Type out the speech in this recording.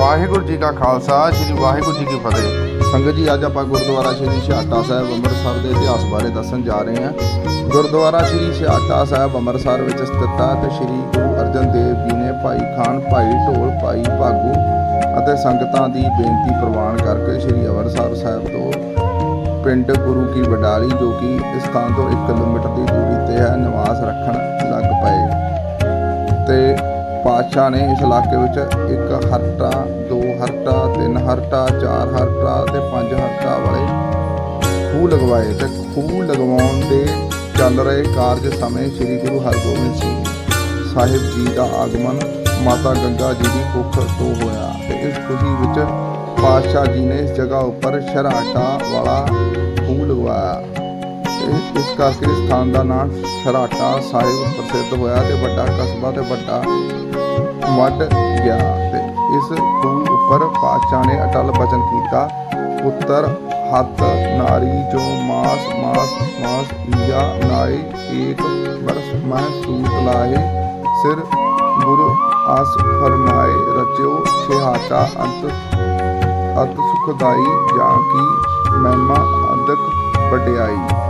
ਵਾਹਿਗੁਰੂ ਜੀ ਕਾ ਖਾਲਸਾ, ਸ੍ਰੀ ਵਾਹਿਗੁਰੂ ਜੀ ਕੀ ਫਤਿਹ। ਸੰਗਤ ਜੀ, ਅੱਜ ਆਪਾਂ ਗੁਰਦੁਆਰਾ ਸ਼੍ਰੀ ਛਿਆਟਾ ਸਾਹਿਬ ਅੰਮ੍ਰਿਤਸਰ ਦੇ ਇਤਿਹਾਸ ਬਾਰੇ ਦੱਸਣ ਜਾ ਰਹੇ ਹਾਂ। ਗੁਰਦੁਆਰਾ ਸ਼੍ਰੀ ਛਿਆਟਾ ਸਾਹਿਬ ਅੰਮ੍ਰਿਤਸਰ ਵਿੱਚ ਸਥਿਤ ਹੈ ਤੇ ਸ਼੍ਰੀ ਗੁਰੂ ਅਰਜਨ ਦੇਵ ਜੀ ਨੇ ਭਾਈ ਖਾਨ, ਭਾਈ ਢੋਲ, ਭਾਈ ਭਾਗੂ ਅਤੇ ਸੰਗਤਾਂ ਦੀ ਬੇਨਤੀ ਪ੍ਰਵਾਨ ਕਰਕੇ ਸ਼੍ਰੀ ਅੰਮ੍ਰਿਤਸਰ ਸਾਹਿਬ ਤੋਂ ਪਿੰਡ ਗੁਰੂ ਕੀ ਵਡਾਲੀ, ਜੋ ਕਿ ਇਸ ਸਥਾਨ ਤੋਂ 1 ਕਿਲੋਮੀਟਰ ਦੀ ਦੂਰੀ ਤੇ ਹੈ, ਨਿਵਾਸ ਰੱਖਣ ਲੱਗ ਪਏ। ਤੇ ਪਾਤਸ਼ਾਹ ਨੇ ਇਸ ਇਲਾਕੇ ਵਿੱਚ ਇੱਕ ਹਰਟਾ, ਦੋ ਹਰਟਾ, ਤਿੰਨ ਹਰਟਾ, ਚਾਰ ਹਰਟਾ ਤੇ ਪੰਜ ਹਰਟਾ ਵਾਲੇ ਖੂਹ ਲਗਵਾਏ ਤੇ ਖੂਹ ਲਗਵਾਉਣ ਦੇ ਚੱਲ ਰਹੇ ਕਾਰਜ ਸਮੇਂ ਸ੍ਰੀ ਗੁਰੂ ਹਰਗੋਬਿੰਦ ਸਿੰਘ ਸਾਹਿਬ ਜੀ ਦਾ ਆਗਮਨ ਮਾਤਾ ਗੰਗਾ ਜੀ ਦੀ ਕੁੱਖ ਤੋਂ ਹੋਇਆ ਤੇ ਇਸ ਖੁਸ਼ੀ ਵਿੱਚ ਪਾਤਸ਼ਾਹ ਜੀ ਨੇ ਇਸ ਜਗ੍ਹਾ ਉੱਪਰ ਸ਼ਰਾਟਾ ਵਾਲਾ ਖੂਹ ਲਗਵਾਇਆ। ਇਸ ਕਰਕੇ ਸਥਾਨ ਦਾ ਨਾਮ ਸ਼ਰਾਟਾ ਸਾਹਿਬ ਪ੍ਰਸਿੱਧ ਹੋਇਆ ਤੇ ਵੱਡਾ ਕਸਬਾ ਤੇ ਵੱਡਾ ਵੱਡ ਗਿਆ ਤੇ ਇਸ ਖੂਹ ਉੱਪਰ ਪਾਤਸ਼ਾਹ ਨੇ ਅਟਲ ਬਚਨ ਕੀਤਾ, ਪੁੱਤਰ ਹੱਥ ਨਾਰੀ ਜੋ ਮਾਸ ਮਾਸ ਮਾਸ, ਈਆ ਨਾਏ ਏਕ ਬਰਸ ਮੈਂ ਸੂਤ ਲਾਏ, ਸਿਰ ਗੁਰ ਆਸ ਫਰਮਾਏ, ਰਚਿਓ ਛਿਹਾਟਾ ਅੰਤ, ਅਤ ਸੁਖਦਾਈ ਜਾਂ ਕੀ ਮਹਿਮਾ ਅਦਕ ਵਡਿਆਈ।